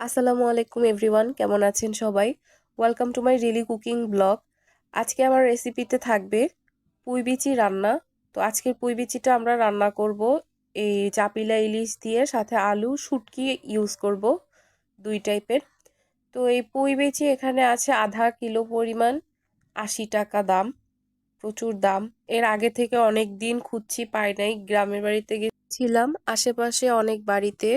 আসসালামু আলাইকুম এভরিওয়ান, কেমন আছেন সবাই? Welcome to my really cooking blog আজকে আমার রেসিপিতে থাকবে পুঁই বিচি রান্না। তো আজকের পুঁই বিচিটা আমরা রান্না করব এই চাপিলা ইলিশ দিয়ে, সাথে আলু, শুটকি ইউজ করব দুই টাইপের তো এই পুঁই বিচি এখানে আছে আধা কিলো পরিমাণ, আশি টাকা দাম, প্রচুর দাম। এর আগে থেকে অনেক দিন খুঁজছি, পাই নাই, গ্রামের বাড়িতে গেছিলাম, আশেপাশে অনেক বাড়িতে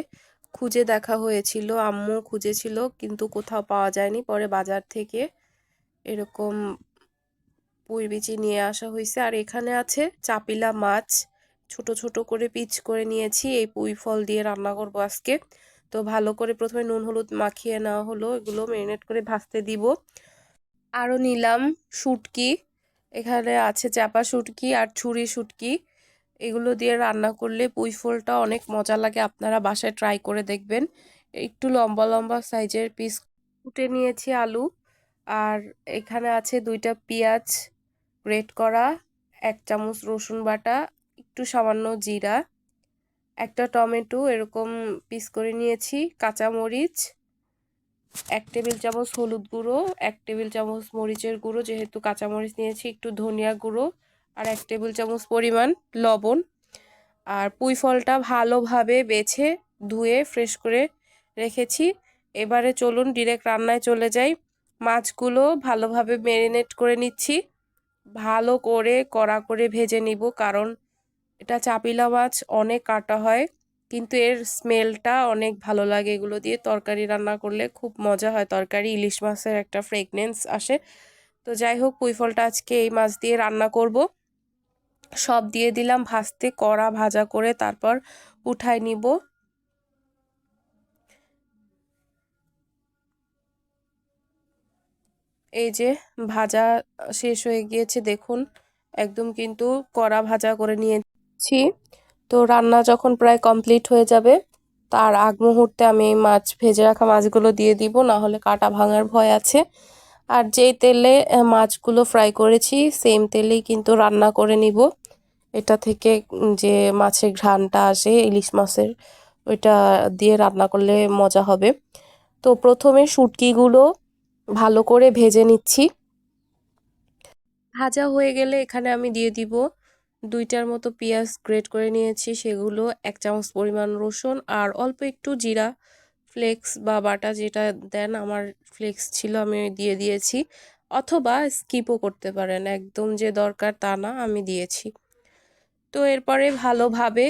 খুঁজে দেখা হয়েছিল, আম্মু খুঁজেছিল, কিন্তু কোথাও পাওয়া যায়নি। পরে বাজার থেকে এরকম পুঁই বিচি নিয়ে আসা হয়েছে। আর এখানে আছে চাপিলা মাছ। ছোট ছোট করে পিচ করে নিয়েছি এই পুঁই ফল দিয়ে রান্না করব আজকে। তো ভালো করে প্রথমে নুন, হলুদ মাখিয়ে নেওয়া হলো। এগুলো ম্যারিনেট করে ভাজতে দিব। আরও নিলাম শুটকি। এখানে আছে চাপা শুটকি আর ছুরি শুটকি। এগুলো দিয়ে রান্না করলে পুঁই ফলটা অনেক মজা লাগে, আপনারা বাসায় ট্রাই করে দেখবেন। একটু লম্বা লম্বা সাইজের পিস কুটে নিয়েছি আলু। আর এখানে আছে দুইটা পেঁয়াজ গ্রেট করা, এক চামচ রসুন বাটা, একটু সামান্য জিরা, একটা টমেটো এরকম পিস করে নিয়েছি, কাঁচামরিচ, এক টেবিল চামচ হলুদ গুঁড়ো, এক টেবিল চামচ মরিচের গুঁড়ো, যেহেতু কাঁচামরিচ নিয়েছি, একটু ধনিয়া গুঁড়ো আর এক টেবিল চামচ পরিমাণ লবণ। আর পুঁই ফলটা ভালোভাবে বেছে, ধুয়ে ফ্রেশ করে রেখেছি। এবারে চলুন ডিরেক্ট রান্নায় চলে যাই। মাছগুলো ভালোভাবে ম্যারিনেট করে নিচ্ছি। ভালো করে কড়া করে ভেজে নিব কারণ এটা চাপিলা মাছ, অনেক কাটা হয়। কিন্তু এর স্মেলটা অনেক ভালো লাগে। এগুলো দিয়ে তরকারি রান্না করলে খুব মজা হয়। তরকারি ইলিশ মাছের একটা ফ্রেগনেন্স আসে। তো যাই হোক, পুঁই ফলটা আজকে এই মাছ দিয়ে রান্না করব। সব দিয়ে দিলাম, ভাজতে কড়া ভাজা করে তারপর উঠাই নিব। এই যে ভাজা শেষ হয়ে গিয়েছে, দেখুন, একদম কিন্তু কড়া ভাজা করে নিয়েছি। তো রান্না যখন প্রায় কমপ্লিট হয়ে যাবে, তার আগ মুহূর্তে আমি এই মাছ, ভেজে রাখা মাছগুলো দিয়ে দিব না হলে কাটা ভাঙার ভয় আছে। আর যেই তেলে মাছগুলো ফ্রাই করেছি সেম তেলেই কিন্তু রান্না করে নিব। এটা থেকে যে মাছের ঘ্রাণটা আসে, ইলিশ মাছের, ওইটা দিয়ে রান্না করলে মজা হবে। তো প্রথমে শুটকিগুলো ভালো করে ভেজে নিচ্ছি। ভাজা হয়ে গেলে এখানে আমি দিয়ে দিব দুইটার মতো পেঁয়াজ গ্রেট করে নিয়েছি, সেগুলো এক চামচ পরিমাণ রসুন আর অল্প একটু জিরা, ফ্লেক্স বা বাটা যেটা দেন, আমার ফ্লেক্স ছিল আমি দিয়ে দিয়েছি। অথবা স্কিপও করতে পারেন, একদম যে দরকার তা না, আমি দিয়েছি। তো এরপরে ভালোভাবে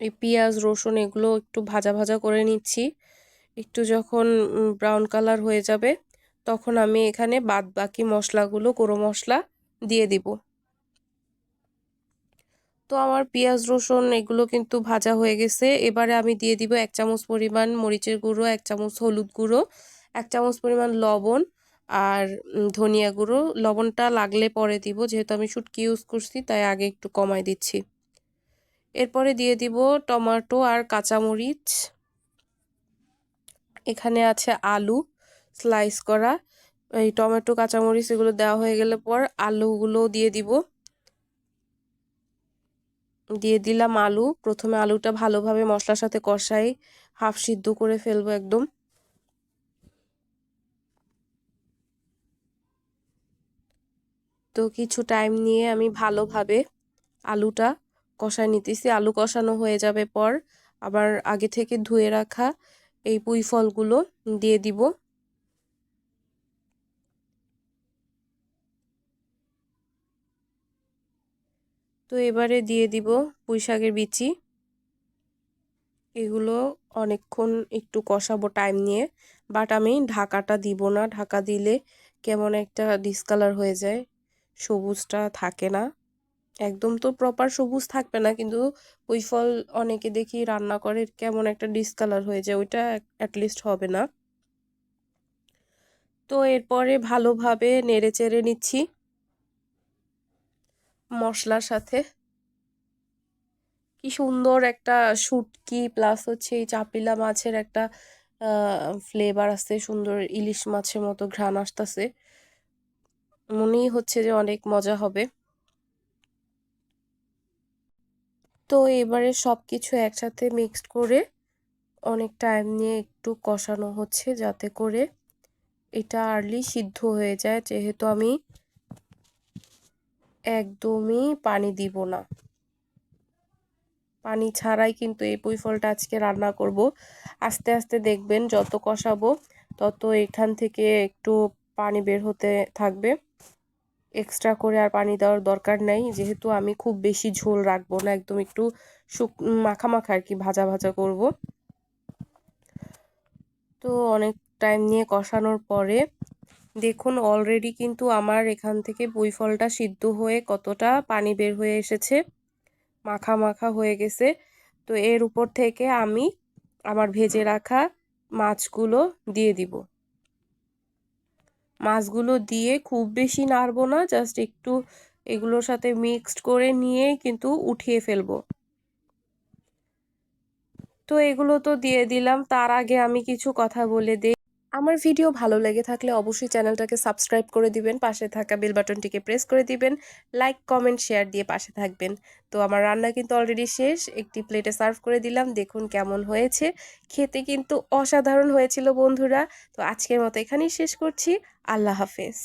এই পেঁয়াজ, রসুন এগুলো একটু ভাজা ভাজা করে নিচ্ছি। একটু যখন ব্রাউন কালার হয়ে যাবে, তখন আমি এখানে বাদ বাকি মশলাগুলো, গুঁড়ো মশলা দিয়ে দিব। তো আমার পেঁয়াজ, রসুন এগুলো কিন্তু ভাজা হয়ে গেছে। এবারে আমি দিয়ে দিব এক চামচ পরিমাণ মরিচের গুঁড়ো, এক চামচ হলুদ গুঁড়ো, এক চামচ পরিমাণ লবণ আর ধনিয়া গুঁড়ো। লবণটা লাগলে পরে দিব, যেহেতু আমি শুটকি ইউজ করছি, তাই আগে একটু কমাই দিচ্ছি। এরপরে দিয়ে দিব টমেটো আর কাঁচামরিচ। এখানে আছে আলু স্লাইস করা। এই টমেটো, কাঁচামরিচ এগুলো দেওয়া হয়ে গেলে পর আলুগুলো দিয়ে দিব। দিয়ে দিলাম আলু। প্রথমে আলুটা ভালোভাবে মশলার সাথে কষাই, হাফ সিদ্ধ করে ফেলব একদম। তো কিছু টাইম নিয়ে আমি ভালোভাবে আলুটা কষায় নিতেছি। আলু কষানো হয়ে যাবে পর আবার আগে থেকে ধুয়ে রাখা এই পুঁই ফলগুলো দিয়ে দিব। তো এবারে দিয়ে দিব পুঁই শাকের বিচি। এগুলো অনেকক্ষণ একটু কষাবো টাইম নিয়ে বাট আমি ঢাকাটা দিব না। ঢাকা দিলে কেমন একটা ডিসকালার হয়ে যায়। সবুজটা থাকে না। একদম তো প্রপার সবুজ থাকবে না, কিন্তু ওই ফল অনেকে দেখি রান্না করে কেমন একটা ডিসকালার হয়ে যায়, ওইটা অ্যাটলিস্ট হবে না। তো এরপরে ভালোভাবে নেড়ে চেড়ে নিচ্ছি। মশলার সাথে। কি সুন্দর একটা শুটকি প্লাস হচ্ছে এই চাপিলা মাছের একটা ফ্লেভার আছে, সুন্দর ইলিশ মাছের মতো ঘ্রাণ আসতেছে। মনেই হচ্ছে যে অনেক মজা হবে। তো এবারে সব কিছু একসাথে মিক্সড করে অনেক টাইম নিয়ে একটু কষানো হচ্ছে যাতে করে এটা আর্লি সিদ্ধ হয়ে যায়। যেহেতু আমি একদমই পানি দিব না। পানি ছাড়াই কিন্তু এই পুঁই ফলটা আজকে রান্না করব। আস্তে আস্তে দেখবেন যত কষাবো তত এখান থেকে একটু পানি বের হতে থাকবে। এক্সট্রা করে আর পানি দেওয়ার দরকার নাই। যেহেতু আমি খুব বেশি ঝোল রাখব না, একদম একটু শুক, মাখা মাখা আর কি ভাজা ভাজা করব। তো অনেক টাইম নিয়ে কষানোর পরে দেখুন অলরেডি কিন্তু আমার এখান থেকে পুঁই ফলটা সিদ্ধ হয়ে কতটা পানি বের হয়ে এসেছে, মাখা মাখা হয়ে গেছে। তো এর উপর থেকে আমি আমার ভেজে রাখা মাছগুলো দিয়ে দিব। মাছগুলো দিয়ে খুব বেশি নাড়বো না জাস্ট একটু এগুলোর সাথে মিক্সড করে নিয়ে কিন্তু উঠিয়ে ফেলব। তো এগুলো তো দিয়ে দিলাম, তার আগে আমি কিছু কথা বলে দিই। আমার ভিডিও ভালো লেগে থাকলে অবশ্যই চ্যানেলটাকে সাবস্ক্রাইব করে দিবেন, পাশে থাকা বেল বাটনটিকে প্রেস করে দিবেন লাইক কমেন্ট শেয়ার দিয়ে পাশে থাকবেন। তো আমার রান্না কিন্তু অলরেডি শেষ, একটি প্লেটে সার্ভ করে দিলাম, দেখুন কেমন হয়েছে। খেতে কিন্তু অসাধারণ হয়েছিল বন্ধুরা। তো আজকের মতো এখানেই শেষ করছি। আল্লাহ হাফেজ।